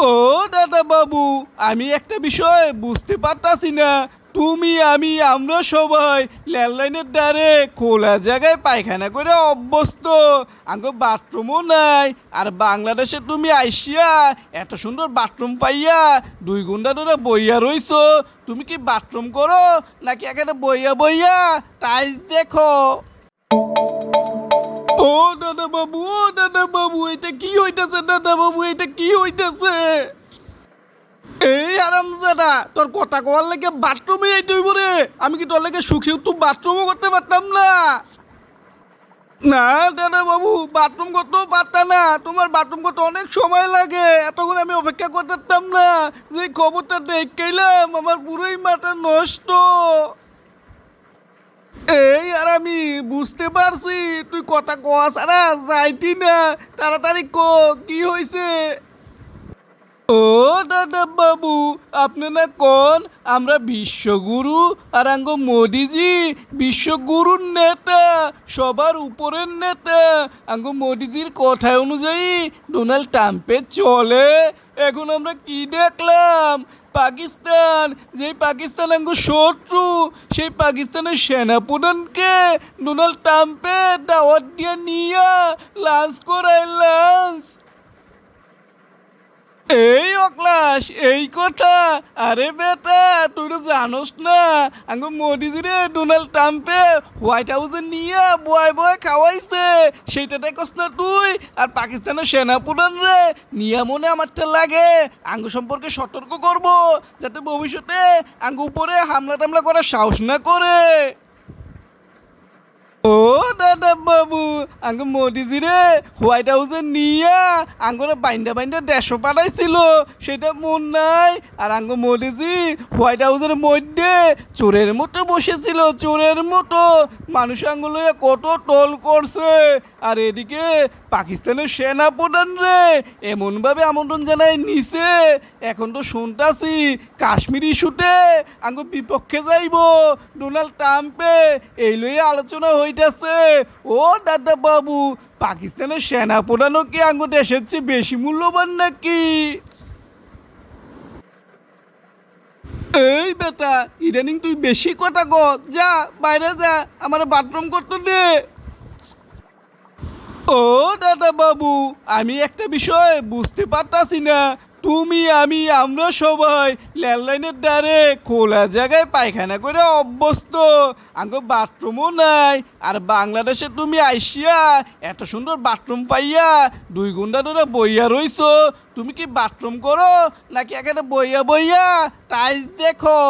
ও দাদা বাবু আমি একটা বিষয় বুঝতে পারতাছি না। তুমি, আমি, আমরা সবাই ল্যান্ডলাইনের দ্বারে খোলা জায়গায় পায়খানা করে অভ্যস্ত। আঙ্গ বাথরুমও নাই। আর বাংলাদেশে তুমি আইসিয়া এত সুন্দর বাথরুম পাইয়া দুই ঘণ্টা ধরে বইয়া রইছো। তুমি কি বাথরুম করো, নাকি এখানে বইয়া বইয়া টাইলস দেখো? ও দাদা বাবু ও দাদা বাবু এটা কি হইতেছে দাদা বাবু এটা এই আরামজাদা তোর কথা কওয়ার লাগে বাথরুমে হইব রে। আমি কি তোর লাগে সুখী তুই বাথরুমও করতে পারতাম না? না, দাদা বাবু বাথরুম করতেও পারতাম না। তোমার বাথরুম করতে অনেক সময় লাগে। এতক্ষণ আমি অপেক্ষা করতে পারতাম না। যে খবরটা দেখলাম আমার পুরোই মাথা নষ্ট। এই আর আমি বুঝতে পারছি, তুই কথা কয়া সারা যাইতি না। তাড়াতাড়ি ক, কি হয়েছে ও দাদা বাবু, আপনি না কোন? আমরা বিশ্বগুরু আর আঙ্গ মোদিজি, বিশ্বগুরুর নেতা, সবার উপরের নেতা। আঙ্গ মোদিজির কথা অনুযায়ী ডোনাল্ড ট্রাম্পে চলে। এখন আমরা কি দেখলাম? পাকিস্তান, যেই পাকিস্তান আঙ্গ শত্রু, সেই পাকিস্তানের সেনাপ্রধানকে ডোনাল্ড ট্রাম্পে দাওয়াত দিয়ে নিয়ে লাঞ্চ করায় লাঞ্চ এই অক্লাস এই কথা? আরে বেটা তুই তো জানোস না, আঙ্গ মোদিজি রে ডোনাল্ড ট্রাম্পে হোয়াইট হাউসে নিয়ে বয় বয় খাওয়াইছে। সেইটা দেখোস না তুই, আর পাকিস্তানের সেনাপ্রধান রে, নিয়ে মনে আমারটা লাগে। আঙ্গ সম্পর্কে সতর্ক করব, যাতে ভবিষ্যতে আঙ্গ উপরে হামলা টামলা করার সাহস না করে। ও, দাদা বাবু, আঙ্গ মোদিজি রে, হোয়াইট হাউসে নিয়ে আঙ্গরে বাইন্দা বাইন্দা দেশও পাঠাইছিল, সেটা মন নাই। আর আঙ্গ মোদিজি হোয়াইট হাউসের মধ্যে চোরের মতো বসেছিল, চোরের মতো। মানুষ আঙ্গুলো কত টোল করছে। আর এদিকে পাকিস্তানের সেনা প্রধান রে, এমনভাবে আমন্ত্রণ জানাই নিছে। এখন তো শুনতাছি কাশ্মীর ইস্যুতে আঙ্গ বিপক্ষে যাইব, ডোনাল্ড ট্রাম্পে। এই লইয়া আলোচনা হইতাছে ও দাদা বাবু পাকিস্তানের সেনা প্রধানও কি আঙ্গ দেশের চেয়ে বেশি মূল্যবান নাকি? এই বেটা, ইদানিং তুই বেশি কথা ক। যা, বাইরে যা, আমার বাথরুম করতে দে। ও দাদা বাবু, আমি একটা বিষয় বুঝতে পারতাছি না। তুমি, আমি, আমরা সবাই ল্যান্ডলাইনের দ্বারে খোলা জায়গায় পায়খানা করে অভ্যস্ত। আঙ্গো বাথরুমও নাই। আর বাংলাদেশে তুমি আইসিয়া এত সুন্দর বাথরুম পাইয়া দুই ঘণ্টা ধরে বইয়া রইছ। তুমি কি বাথরুম করো নাকি এখানে বইয়া বইয়া টাইস দেখো?